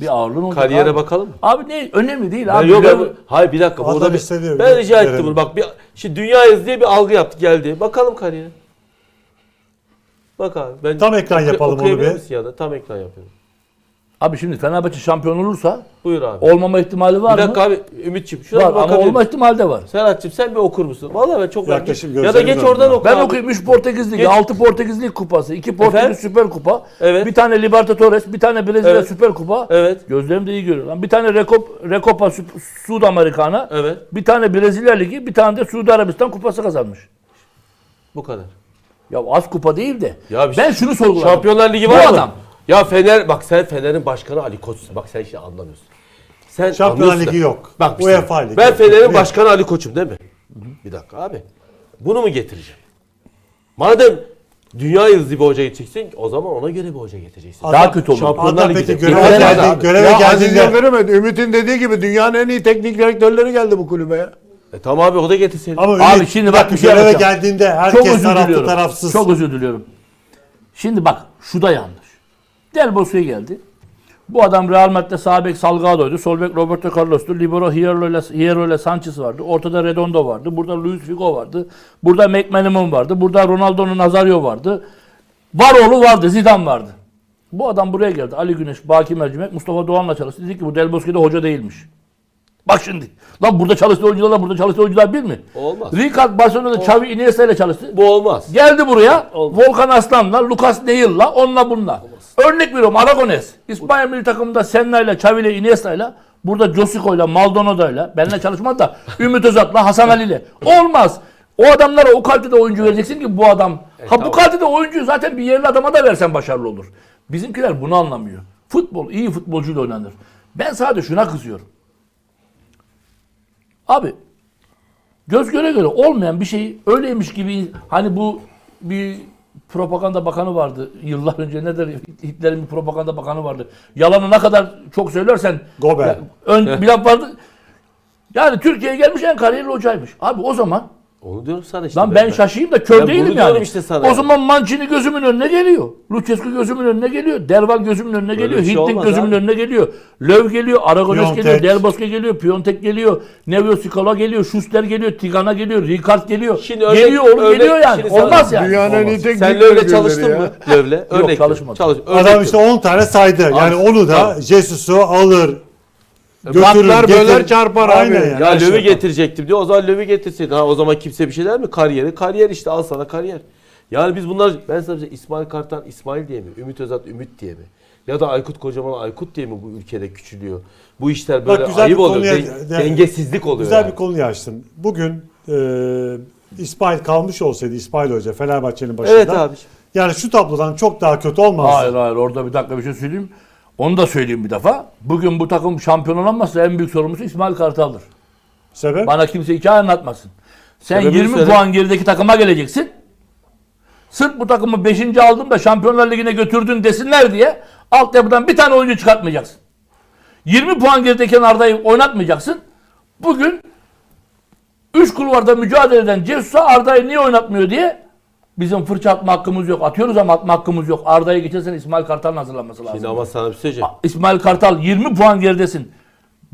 Bir ağırlığın olacak. Kariyere abi. bakalım mı? Abi ne önemli değil Ben abi. yok ben, hayır bir dakika Adam burada bir, istediği ben rica ettim bunu bak bir şimdi dünyayız diye bir algı yaptık geldi. Bakalım kariyere. Bak abi ben Tam ekran yapalım onu bir. ya da tam ekran yapıyorum. Abi şimdi Fenerbahçe şampiyon olursa Buyur abi. olmama ihtimali var bir dakika mı? abi Ümitçim şuna Var bir ama bakabilir olma misin? ihtimali de var. Serhat'cığım sen bir okur musun? Vallahi ben çok Yaklaşık Ya da geç oradan oku Ben abi. okuyayım 3 Portekiz Ligi, Geç. 6 Portekiz Lig kupası, 2 Portekiz Efendim? Süper Kupa, Evet. bir tane Libertadores, bir tane Brezilya Evet. Süper Kupa. Evet. Gözlerim de iyi görüyor lan. Bir tane Rekop, Recopa Süp- Sud Americana, Evet. bir tane Brezilya Ligi, bir tane de Suudi Arabistan kupası kazanmış. Bu kadar. Ya az kupa değil de. Ya bir ben şey- şunu sorguladım. Şampiyonlar Ligi Bu var mı? adam. Ya Fener bak sen Fener'in başkanı Ali Koç'sun. Bak sen işte anlamıyorsun. Sen Şampiyonlar anlıyorsun da- Ligi yok. Bak bir UEFA saniye. Ligi. Ben Fener'in Evet. başkanı Ali Koç'um değil mi? Bir dakika abi. Bunu mu getireceğim? Madem dünya yıldızı bir hoca getireceksin o zaman ona göre bir hoca getireceksin. Daha kötü olur. Şampiyonlar Adam peki Ligi'de. göreve Getiremez geldi, abi. göreve Ya Aziz geldiğinde Yıldırım Ümit'in dediği gibi dünyanın en iyi teknik direktörleri geldi bu kulübe ya. E tamam abi o da getirsin. ama Abi Ümit, şimdi bak bir şey göreve yapacağım. geldiğinde Çok herkes özür taraflı diliyorum. tarafsız. Çok özür diliyorum. Şimdi bak şu da yanlış. Del Bosque geldi. Bu adam Real Madrid'de sağ bek Salgado'ydu. Sol bek Roberto Carlos'tu. Libero Hierro ile, Hierro ile Sanchez vardı. Ortada Redondo vardı. Burada Luis Figo vardı. Burada McManaman vardı. Burada Ronaldo'nun Nazario vardı. Varoğlu vardı. Zidane vardı. Bu adam buraya geldi. Ali Güneş, Baki Mercimek, Mustafa Doğan'la çalıştı. Dedi ki bu Del Bosque'de hoca değilmiş. Bak şimdi. Lan burada çalıştığı oyuncularla burada çalıştığı oyuncular bir mi? Olmaz. Ricard Barcelona'da Xavi Iniesta ile çalıştı. Bu olmaz. Geldi buraya Olmaz. Volkan Aslan'la, Lucas Neil'la, onunla bununla. Örnek veriyorum Aragones. İspanya milli takımında Senna ile, Xavi ile, Iniesta ile. Burada Josico ile, Maldonado ile. Benimle çalışmadı da Ümit Özat'la, Hasan Ali ile. Olmaz. O adamlara o kalitede oyuncu vereceksin ki bu adam. ha bu tamam. kalitede oyuncuyu zaten bir yerli adama da versen başarılı olur. Bizimkiler bunu anlamıyor. Futbol iyi futbolcuyla oynanır. Ben sadece şuna kızıyorum. Abi göz göre göre olmayan bir şeyi öyleymiş gibi hani bu bir propaganda bakanı vardı yıllar önce ne der Hitler'in bir propaganda bakanı vardı. Yalanı ne kadar çok söylersen Goebbels. Ya, ön, bir laf vardı. Yani Türkiye'ye gelmiş en kariyerli hocaymış. Abi o zaman Onu diyorum sana işte. lan ben şaşayım da kör Ben değilim yani. işte sana o zaman Mancini gözümün önüne geliyor. Lucescu gözümün önüne geliyor. Derval gözümün önüne geliyor. şey olmaz gözümün abi. önüne geliyor. Löw geliyor. Aragones geliyor. Del Bosque geliyor. Piontek geliyor. Nevio Scala geliyor. Schuster geliyor. Tigana geliyor. Ricard geliyor. Şimdi örnek- geliyor oğlum örnek- geliyor yani. Olmaz yani. Dünyanın en iyi teknik Sen Löv'le çalıştın ya. mı? Löv'le. Örnek çalışmadım. Çalış, Adam işte ver. 10 tane saydı. Yani onu da. Jesus'u alır. Götürür, Katlar, getirir. böler, çarpar abi. Aynen yani. Ya Löw'ü yapar. getirecektim diyor. O zaman Löw'ü getirsin. Ha o zaman kimse bir şey der mi? Kariyeri. Kariyer işte al sana kariyer. Yani biz bunlar ben sana bir şey- İsmail Kartal İsmail diye mi? Ümit Özat Ümit diye mi? Ya da Aykut Kocaman Aykut diye mi bu ülkede küçülüyor? Bu işler böyle Bak güzel ayıp bir oluyor. konuya- Den- dengesizlik oluyor. Güzel yani. bir konuyu açtın. Bugün e, İsmail kalmış olsaydı İsmail Hoca Fenerbahçe'nin başında. Evet abi. Yani şu tablodan çok daha kötü olmazdı. Hayır hayır orada bir dakika bir şey söyleyeyim. Onu da söyleyeyim bir defa. Bugün bu takım şampiyon olamazsa en büyük sorumlusu İsmail Kartal'dır. Sebep? Bana kimse hikaye anlatmasın. Sen Sebebini 20 söyle. puan gerideki takıma geleceksin. Sırf bu takımı 5. aldım da Şampiyonlar Ligi'ne götürdün desinler diye altyapıdan bir tane oyuncu çıkartmayacaksın. 20 puan gerideki Arda'yı oynatmayacaksın. Bugün 3 kulvarda mücadele eden Cesus'a Arda'yı niye oynatmıyor diye bizim fırça atma hakkımız yok. Atıyoruz ama atma hakkımız yok. Arda'yı geçen sene İsmail Kartal'ın hazırlanması lazım. Şimdi ama sana bir şey söyleyeceğim. İsmail Kartal 20 puan geridesin.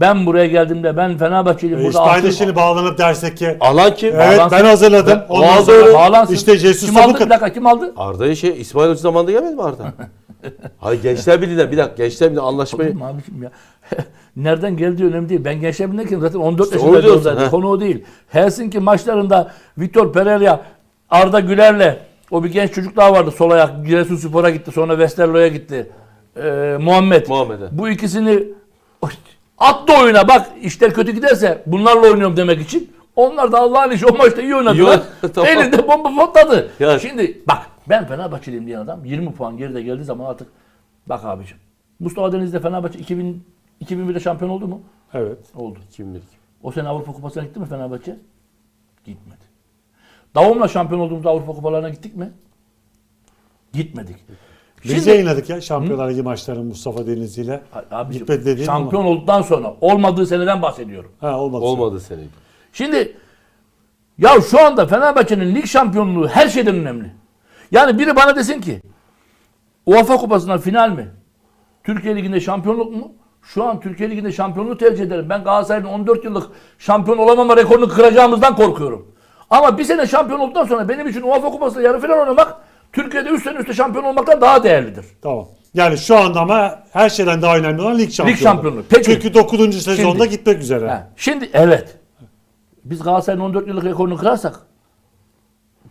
Ben buraya geldiğimde ben Fenerbahçeliyim. E, Burada İsmail de altı- şimdi bağlanıp dersek ki Alan kim? evet Bağlansın. ben hazırladım. Ben- Ondan aldı sonra. Bağlansın. işte Jesus kim aldı? Bir kadar. dakika kim aldı? Arda'yı şey İsmail Hoca zamanında gelmedi mi Arda? Hayır Gençler Birliği'nden bir dakika Gençler Birliği anlaşmayı Oğlum abiciğim ya. Nereden geldiği önemli değil. Ben Gençler Birliği'ndeyken zaten 14 İşte yaşındaydım onu diyorsun, zaten. he. Konu o değil. Helsinki maçlarında Vitor Pereira, Arda Güler'le o bir genç çocuk daha vardı sol ayak. Giresunspor'a gitti. Sonra Westerlo'ya gitti. Ee, Muhammed. Muhammed'e. Bu ikisini attı oyuna bak işler kötü giderse bunlarla oynuyorum demek için. Onlar da Allah'ın işi o maçta iyi oynadılar. Tamam. Elinde bomba patladı. Ya- Şimdi bak ben Fenerbahçeliyim diyen adam 20 puan geride geldiği zaman artık bak abicim. Mustafa Deniz'de Fenerbahçe 2000, 2001'de şampiyon oldu mu? Evet. Oldu. 2001. O sene Avrupa Kupası'na gitti mi Fenerbahçe? Gitmedi. Davum'la şampiyon olduğumuzda Avrupa Kupalarına gittik mi? Gitmedik. Biz yayınladık ya Şampiyonlar Ligi maçlarını Mustafa Denizli ile. Abicim, Gitmedi şampiyon olduktan sonra olmadığı seneden bahsediyorum. Ha olmadı. Olmadı senin. Şimdi ya şu anda Fenerbahçe'nin lig şampiyonluğu her şeyden önemli. Yani biri bana desin ki UEFA Kupası'ndan final mi? Türkiye Ligi'nde şampiyonluk mu? Şu an Türkiye Ligi'nde şampiyonluğu tercih ederim. Ben Galatasaray'ın 14 yıllık şampiyon olamama rekorunu kıracağımızdan korkuyorum. Ama bir sene şampiyon olduktan sonra benim için UEFA Kupası'nda yarı final oynamak Türkiye'de 3 sene üstte şampiyon olmaktan daha değerlidir. Tamam. Yani şu anda ama her şeyden daha önemli olan lig şampiyonluğu. şampiyonluğu. Peki. Çünkü 9. sezonda Şimdi- gitmek üzere. Ha, Şimdi evet. Biz Galatasaray'ın 14 yıllık rekorunu kırarsak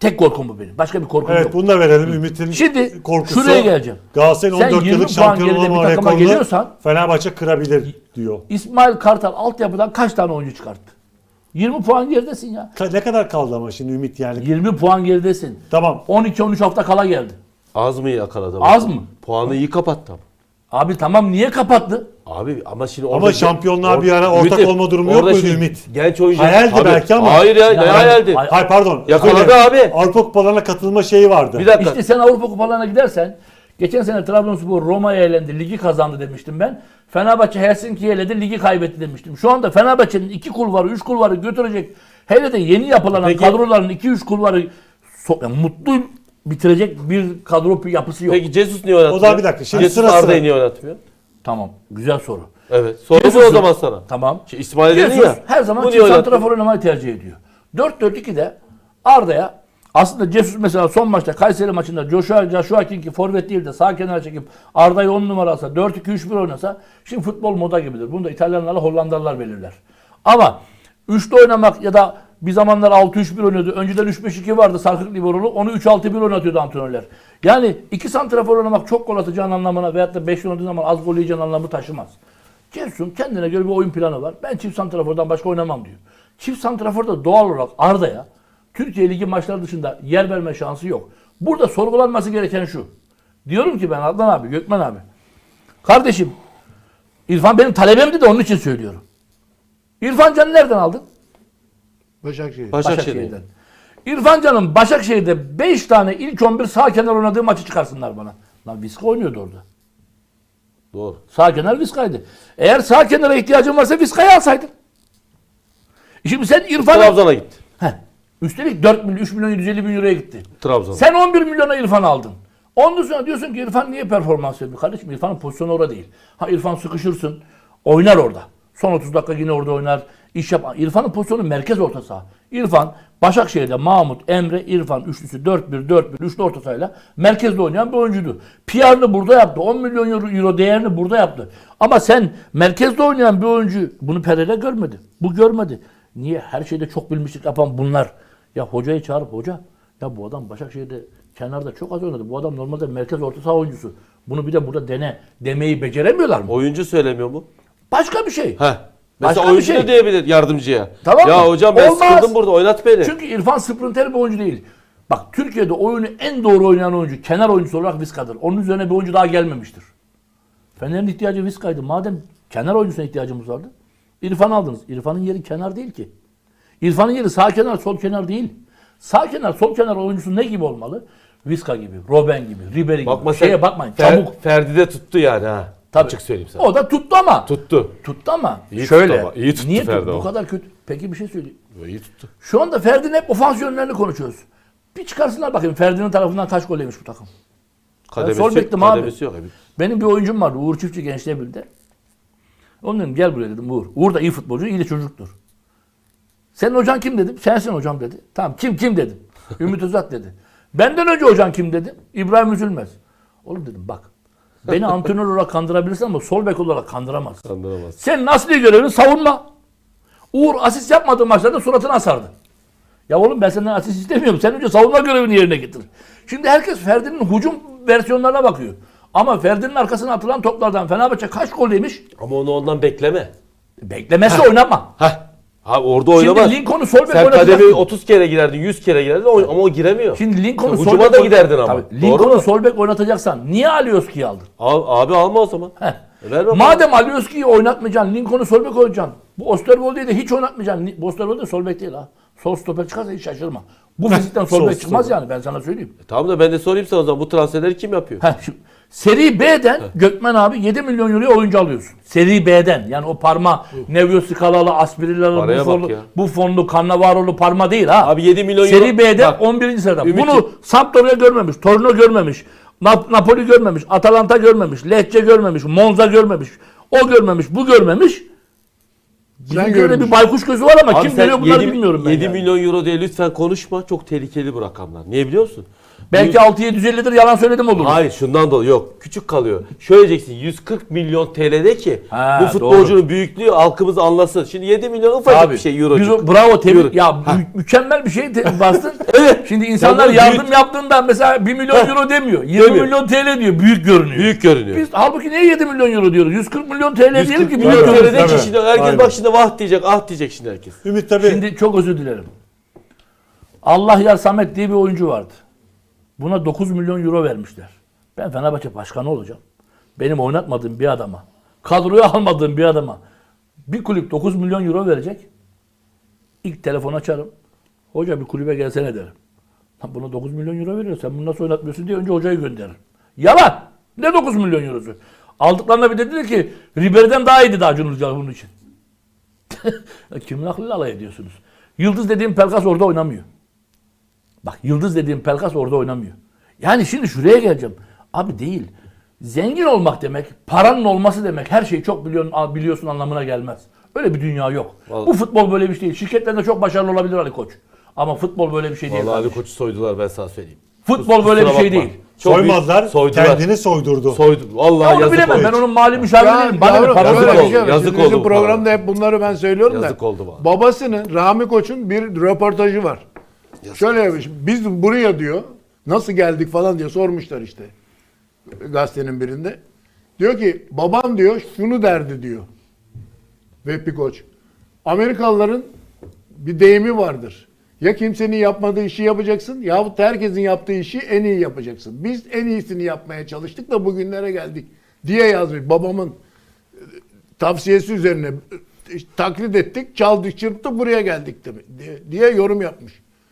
tek korkum bu benim. Başka bir korkum Evet yok. bunu da verelim. Ümit'in Şimdi korkusu. şuraya geleceğim. Galatasaray'ın Sen 14 20 yıllık şampiyon olma rekorunu Fenerbahçe kırabilir diyor. İsmail Kartal altyapıdan kaç tane oyuncu çıkarttı? 20 puan geridesin ya. Ka- Ne kadar kaldı ama şimdi Ümit yani? 20 puan geridesin. Tamam. 12-13 hafta kala geldi. Az mı yakaladı? Az mı? Puanı iyi kapattı ama. Abi tamam niye kapattı? Abi ama şimdi Ama şampiyonluğa bir ara ortak Ümit- olma durumu yok orada muydu şimdi Ümit? Genç oyuncu. Hayaldi Abi, belki ama- Hayır ya, ne Ya- hayaldi? Hayır. Pardon. Yakaladı abi. Avrupa kupalarına katılma şeyi vardı. Bir dakika. İşte sen Avrupa kupalarına gidersen geçen sene Trabzonspor Roma'ya elendi, ligi kazandı demiştim ben. Fenerbahçe Helsinki'ye eledi, ligi kaybetti demiştim. Şu anda Fenerbahçe'nin iki kulvarı, üç kulvarı götürecek. Hele de yeni yapılan kadroların iki üç kulvarı so- yani mutlu bitirecek bir kadro yapısı yok. Peki Jesus niye oynatmıyor? O zaman bir dakika, şimdi Jesus sıra. Arda'yı niye oynatmıyor? Tamam, güzel soru. Evet. Soru bu o zaman sana. Tamam. Şimdi İsmail dedin Jesus ya. her zaman çift santrafor oynamayı tercih ediyor. 4-4-2'de Arda'ya aslında Jesus mesela son maçta Kayseri maçında Joshua, Joshua King'i forvet değil de sağ kenara çekip Arda'yı 10 numara alsa 4-2-3-1 oynasa şimdi futbol moda gibidir. Bunu da İtalyanlarla Hollandalılar belirler. Ama 3'te oynamak ya da bir zamanlar 6-3-1 oynuyordu. Önceden 3-5-2 vardı Sarkık Libero'lu. Onu 3-6-1 oynatıyordu antrenörler. Yani iki santrafor oynamak çok gol atacağın anlamına veyahut da 5 oynadığı zaman az gol yiyeceğin anlamı taşımaz. Cesun kendine göre bir oyun planı var. Ben çift santrafordan başka oynamam diyor. Çift santraforda doğal olarak Arda'ya Türkiye Ligi maçları dışında yer verme şansı yok. Burada sorgulanması gereken şu. Diyorum ki ben Adnan abi, Gökmen abi. Kardeşim İrfan benim talebimdi de onun için söylüyorum. İrfan Can'ı nereden aldın? Başakşehir. Başakşehir'den. İrfan Can'ın Başakşehir'de 5 tane ilk 11 sağ kenar oynadığı maçı çıkarsınlar bana. Lan Viska oynuyordu orada. Doğru. Sağ kenar Viska'ydı. Eğer sağ kenara ihtiyacın varsa Viska'yı alsaydın. Şimdi sen İrfan'ı... Trabzon'a gitti. Heh. Üstelik 4 milyon, 3 milyon 150 bin euroya gitti. Trabzon'a. Sen 11 milyona İrfan aldın. Ondan sonra diyorsun ki İrfan niye performans yapıyor? Kardeşim İrfan'ın pozisyonu orada değil. Ha İrfan sıkışırsın. Oynar orada. Son 30 dakika yine orada oynar. İş yap. İrfan'ın pozisyonu merkez orta saha. İrfan Başakşehir'de Mahmut, Emre, İrfan üçlüsü 4-1, 4-1, üçlü orta sahayla merkezde oynayan bir oyuncuydu. PR'ını burada yaptı. 10 milyon euro, euro değerini burada yaptı. Ama sen merkezde oynayan bir oyuncu bunu Pereira görmedi. Bu görmedi. Niye? Her şeyde çok bilmişlik yapan bunlar. Ya hocayı çağırıp hoca ya bu adam Başakşehir'de kenarda çok az oynadı. Bu adam normalde merkez orta saha oyuncusu. Bunu bir de burada dene demeyi beceremiyorlar mı? Oyuncu söylemiyor mu? Başka bir şey. Heh. Mesela Başka bir oyuncu şey. da diyebilir yardımcıya. Tamam ya mı? hocam ben Olmaz. sıkıldım burada oynat beni. Çünkü İrfan sprinter bir oyuncu değil. Bak Türkiye'de oyunu en doğru oynayan oyuncu kenar oyuncusu olarak Vizca'dır. Onun üzerine bir oyuncu daha gelmemiştir. Fener'in ihtiyacı Vizca'ydı. Madem kenar oyuncusuna ihtiyacımız vardı. İrfan aldınız. İrfan'ın yeri kenar değil ki. İrfan'ın yeri sağ kenar, sol kenar değil. Sağ kenar, sol kenar oyuncusu ne gibi olmalı? Vizca gibi, Robben gibi, Ribery gibi. Bakma sen. Şeye bakmayın. Fer- Çabuk. Ferdi de tuttu yani ha. Tabii. Açık söyleyeyim sana. O da tuttu ama. Tuttu. Tuttu ama. İyi tuttu şöyle. ama, iyi tuttu niye Ferdi tuttu? Bu ama. kadar kötü. Peki bir şey söyleyeyim. İyi tuttu. Şu anda Ferdi'nin hep ofans yönlerini konuşuyoruz. Bir çıkarsınlar bakayım Ferdi'nin tarafından kaç gol yemiş bu takım. Kademesi, sol yok, bektim abi. yok. Evet. Benim bir oyuncum vardı Uğur Çiftçi Gençliğe Birliği'de. Onun dedim gel buraya dedim Uğur. Uğur da iyi futbolcu, iyi de çocuktur. Senin hocan kim dedim. Sensin hocam dedi. Tamam kim kim dedim. Ümit Özat dedi. Benden önce hocan kim dedim. İbrahim Üzülmez. Oğlum dedim bak. Beni antrenör olarak kandırabilirsin ama sol bek olarak kandıramazsın. Kandıramaz. Senin asli görevin savunma. Uğur asist yapmadığı maçlarda suratını asardı. Ya oğlum ben senden asist istemiyorum. Sen önce savunma görevini yerine getir. Şimdi herkes Ferdi'nin hücum versiyonlarına bakıyor. Ama Ferdi'nin arkasına atılan toplardan Fenerbahçe kaç gol yemiş? Ama onu ondan bekleme. Beklemezse oynama. Heh. Ha orada oynamaz. Şimdi Lincoln'u sol bek Sen oynatacaksın. kademi 30 kere girerdin, 100 kere girerdin ama o giremiyor. Şimdi Lincoln'u Sen sol hücuma bek da oyn- giderdin ama. Tabii, Doğru Lincoln'u mu? sol bek oynatacaksan niye Alioski'yi aldın? Al, abi alma o zaman. Heh. E ver bakalım. Madem Alioski'yi oynatmayacaksın, Lincoln'u sol bek oynayacaksın. Bu Osterwolde'yi de hiç oynatmayacaksın. Ni- Bu Osterwolde sol bek değil ha. Sol stoper çıkarsa hiç şaşırma. Bu fizikten sol Sol bek çıkmaz yani ben sana söyleyeyim. Tamam da ben de sorayım sana o zaman bu transferleri kim yapıyor? Heh, şimdi, Seri B'den Gökmen abi 7 milyon euroya oyuncu alıyorsun. Seri B'den yani o parma Nevio Skalalı, Aspirillalı, ya. Buffonlu, Cannavaro'lu parma değil ha. Abi 7 milyon Seri euro- B'de Bak, 11. sırada. Ümit'ciğim- Bunu Sampdoria görmemiş, Torino görmemiş, Nap- Napoli görmemiş, Atalanta görmemiş, Lecce görmemiş, Monza görmemiş. O görmemiş, bu görmemiş. Böyle görmüşsün. bir baykuş gözü var ama Abi kim görüyor bunları 7 bilmiyorum ben. 7 yani. milyon euro diye lütfen konuşma. Çok tehlikeli bu rakamlar. Niye biliyor musun? Belki Bu- 6-750'dir yalan söyledim olur. Hayır şundan dolayı yok. Küçük kalıyor. Şöyle diyeceksin 140 milyon TL'de ki Ha, bu futbolcunun büyüklüğü halkımız anlasın. Şimdi 7 milyon ufacık bir şey biz eurocuk. o- bravo tebrik. Euro. Ya mü- mükemmel bir şey te- bastın. Evet. Şimdi insanlar Ya bu yardım büyük- yaptığında mesela 1 milyon Heh. euro demiyor. 20 Demiyor. milyon TL diyor. Büyük görünüyor. Büyük görünüyor. Biz halbuki niye 7 milyon euro diyoruz? 140 milyon TL diyelim 140 ki milyon büyük Tabii, görünüyor. TL'de ki tabii. şimdi herkes Aynen. bak şimdi vah diyecek, ah diyecek şimdi herkes. Ümit tabii Şimdi çok özür dilerim. Allah yar Samet diye bir oyuncu vardı. Buna 9 milyon euro vermişler. Ben Fenerbahçe başkanı olacağım. Benim oynatmadığım bir adama, kadroya almadığım bir adama bir kulüp 9 milyon euro verecek. İlk telefon açarım. Hoca bir kulübe gelsene derim. Lan buna 9 milyon euro veriyor. Sen bunu nasıl oynatmıyorsun diye önce hocayı gönderirim. Yalan. Ne 9 milyon eurosu? Aldıklarına bir dediler ki Ribery'den daha iyiydi daha Ilıcalı bunun için. Kimin aklıyla alay ediyorsunuz? Yıldız dediğim Pelkas orada oynamıyor. Bak Yıldız dediğim Pelkas orada oynamıyor. Yani şimdi şuraya geleceğim. Abi değil. Zengin olmak demek, paranın olması demek, her şeyi çok biliyorsun, biliyorsun anlamına gelmez. Öyle bir dünya yok. Vallahi- Bu futbol böyle bir şey değil. Şirketlerinde çok başarılı olabilir Ali Koç. Ama futbol böyle bir şey değil. Vallahi Ali. Koç'u soydular ben sana söyleyeyim. Futbol böyle bir şey bakma. değil. Çok büyük- soymadılar, soydular. kendini soydurdu. Soydu. Vallahi Ya onu yazık bilemem. oldu. Ben onun mali müşaviri Ya değilim. Bana yavrum, parası yazık oldu, şey yazık Şimdi oldu Bizim bu bana. programda hep bunları ben söylüyorum Yazık da. oldu bana. Babasının Rami Koç'un bir röportajı var. Şöyle yapmış. Biz buraya diyor nasıl geldik falan diye sormuşlar işte gazetenin birinde. Diyor ki babam diyor şunu derdi diyor. Vehbi Koç. Amerikalıların bir deyimi vardır. Ya kimsenin yapmadığı işi yapacaksın yahut da herkesin yaptığı işi en iyi yapacaksın. Biz en iyisini yapmaya çalıştık da bugünlere geldik diye yazmış. Babamın e, tavsiyesi üzerine e, taklit ettik, çaldık, çırptık buraya geldik diye yorum yapmış.